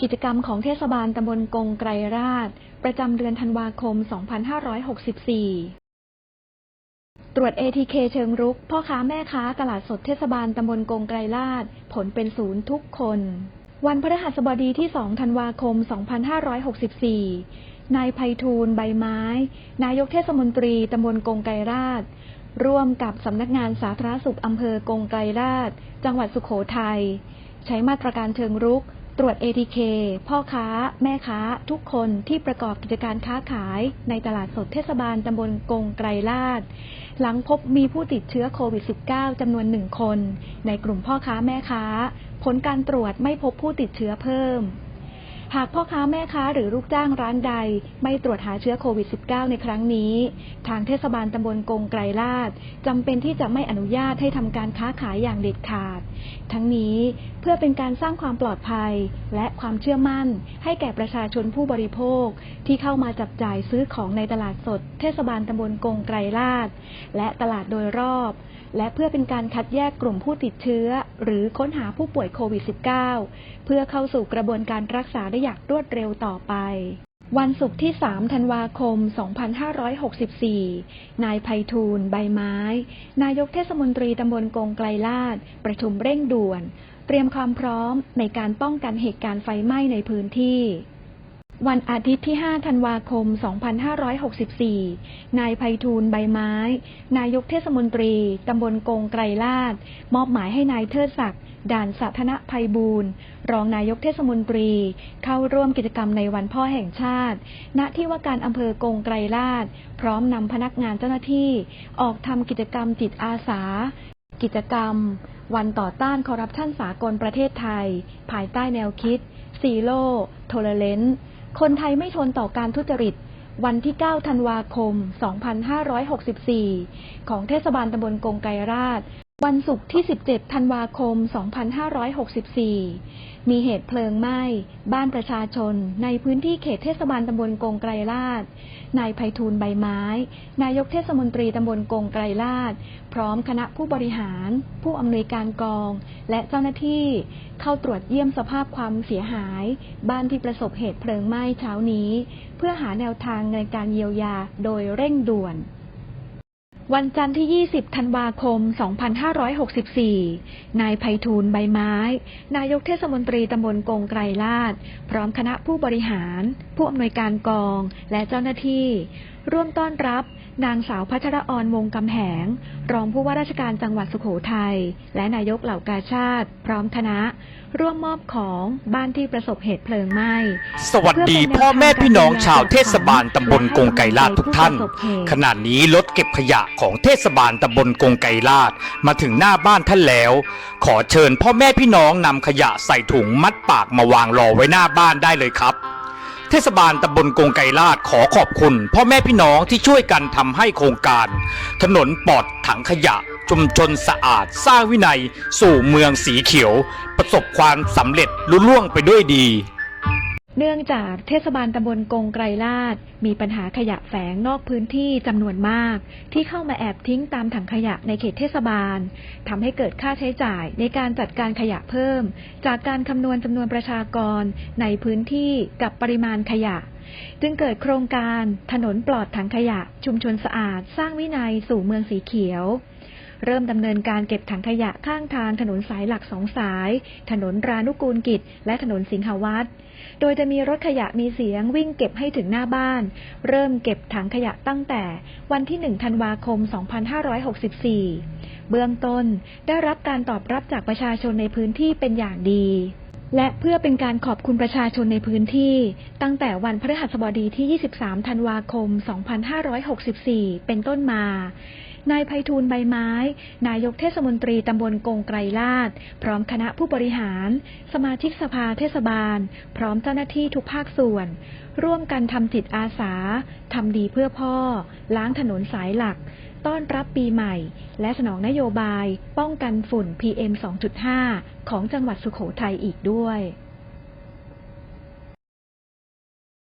กิจกรรมของเทศบาลตำบลกงไกรราช ประจำเดือนธันวาคม 2564 ตรวจ ATK เชิงรุก พ่อค้าแม่ค้าตลาดสดเทศบาลตำบลกงไกรราช ผลเป็นศูนย์ทุกคน วันพฤหัสบดีที่ 2 ธันวาคม 2564 นายไพฑูรย์ใบไม้ นายกเทศมนตรีตำบลกงไกรราช ร่วมกับสำนักงานสาธารณสุขอำเภอกงไกรราช จังหวัดสุขโขทัยใช้มาตรการเชิงรุก ตรวจ ATK พ่อค้า แม่ค้า ทุกคนที่ประกอบกิจการค้าขายในตลาดสดเทศบาลตำบลกงไกรลาด หลังพบมีผู้ติดเชื้อโควิด -19 จำนวนหนึ่งคน ในกลุ่มพ่อค้าแม่ค้า ผลการตรวจไม่พบผู้ติดเชื้อเพิ่ม หากพ่อค้าแม่ค้าหรือลูกจ้างร้านใด ไม่ตรวจหาเชื้อโควิด -19 ในครั้งนี้ ทางเทศบาลตำบลกงไกรลาดจำเป็นที่จะไม่อนุญาตให้ทำการค้าขายอย่างเด็ดขาด ทั้งนี้เพื่อเป็นการสร้างความปลอดภัย และความเชื่อมั่น ให้แก่ประชาชนผู้บริโภค ที่เข้ามาจับจ่ายซื้อของในตลาดสด เทศบาลตำบลกงไกรลาดและตลาดโดยรอบ และเพื่อเป็นการคัดแยกกลุ่มผู้ติดเชื้อ หรือค้นหาผู้ป่วยโควิด -19 เพื่อเข้าสู่กระบวนการรักษาได้อย่างรวดเร็วต่อไป วันศุกร์ที่ 3 ธันวาคม 2564 นายไพฑูรย์ใบไม้ นายกเทศมนตรีตำบลกงไกลลาด ประชุมเร่งด่วน เตรียมความพร้อมในการป้องกันเหตุการณ์ไฟไหม้ในพื้นที่ วันอาทิตย์ที่ 5 ธันวาคม 2564 นายไพฑูรย์ใบไม้ นายกเทศมนตรี ตำบลกงไกรลาด มอบหมายให้นายเทิดศักดิ์ด่านสัทนภัยบูรณ์ รองนายกเทศมนตรี เข้าร่วมกิจกรรมในวันพ่อแห่งชาติ ณ ที่ว่าการอำเภอกงไกรลาด พร้อมนำพนักงานเจ้าหน้าที่ ออกทำกิจกรรมจิตอาสา กิจกรรม วันต่อต้านคอร์รัปชันสากลประเทศไทย ภายใต้แนวคิดซีโร่โทเลเลน คนไทยไม่ทนต่อการทุจริต วันที่ 9 ธันวาคม 2564 ของเทศบาลตำบลกงไกรราช วันศุกร์ที่ 17 ธันวาคม 2564 มีเหตุเพลิงไหม้ บ้านประชาชน ในพื้นที่เขตเทศบาลตำบลกงไกรราชนายไพฑูรย์ใบไม้ นายกเทศมนตรีตำบลกงไกรราชพร้อมคณะผู้บริหาร ผู้อำนวยการกอง และเจ้าหน้าที่ เข้าตรวจเยี่ยมสภาพความเสียหาย บ้านที่ประสบเหตุเพลิงไหม้เช้านี้ เพื่อหาแนวทางในการเยียวยาโดยเร่งด่วน วันจันทร์ที่ 20 ธันวาคม 2564 นายไพฑูรย์ใบไม้ นายกเทศมนตรีตำบลกงไกรลาด พร้อมคณะผู้บริหาร ผู้อำนวยการกอง และเจ้าหน้าที่ ร่วมต้อนรับ นางสาวพัชรออนวงกำแหง รองผู้ว่าราชการจังหวัดสุโขทัย และนายกเหล่ากาชาติ พร้อมคณะ ร่วมมอบของบ้านที่ประสบเหตุเพลิงไหม้ สวัสดีพ่อแม่พี่น้องชาวเทศบาลตำบลกงไกรลาดทุกท่าน ขณะนี้รถเก็บขยะของเทศบาลตำบลกงไกรลาดมาถึงหน้าบ้านท่านแล้ว ขอเชิญพ่อแม่พี่น้องนำขยะใส่ถุงมัดปากมาวางรอไว้หน้าบ้านได้เลยครับ เทศบาลตำบลกงไกรลาดขอขอบคุณ พ่อแม่พี่น้องที่ช่วยกันทำให้โครงการ ถนนปลอดถังขยะ ชุมชนสะอาด สร้างวินัย สู่เมืองสีเขียว ประสบความสำเร็จลุล่วงไปด้วยดี เนื่องจากเทศบาลตำบลกงไกรลาดมีปัญหาขยะแฝงนอกพื้นที่จำนวนมาก ที่เข้ามาแอบทิ้งตามถังขยะในเขตเทศบาลทำให้เกิดค่าใช้จ่ายในการจัดการขยะเพิ่ม จากการคำนวณจำนวนประชากรในพื้นที่กับปริมาณขยะ จึงเกิดโครงการถนนปลอดถังขยะ ชุมชนสะอาด สร้างวินัยสู่เมืองสีเขียว เริ่มดำเนินการเก็บถังขยะข้างทางถนนสายหลักสองสาย ถนนรานุกูลกิจ และถนนสิงหวัดโดยจะมีรถขยะมีเสียงวิ่งเก็บให้ถึงหน้าบ้าน เริ่มเก็บถังขยะตั้งแต่วันที่ 1 ธันวาคม 2564 เบื้องต้นได้รับการตอบรับจากประชาชนในพื้นที่เป็นอย่างดี และเพื่อเป็นการขอบคุณประชาชนในพื้นที่ ตั้งแต่วันพฤหัสบดีที่ 23 ธันวาคม 2564 เป็นต้นมา นายไพฑูรย์ใบไม้ นายกเทศมนตรีตำบลกงไกรลาด พร้อมคณะผู้บริหาร สมาชิกสภาเทศบาล พร้อมเจ้าหน้าที่ทุกภาคส่วน ร่วมกันทำจิตอาสา ทำดีเพื่อพ่อ ล้างถนนสายหลัก ต้อนรับปีใหม่ และสนองนโยบาย ป้องกันฝุ่น PM 2.5 ของจังหวัดสุโขทัยอีกด้วย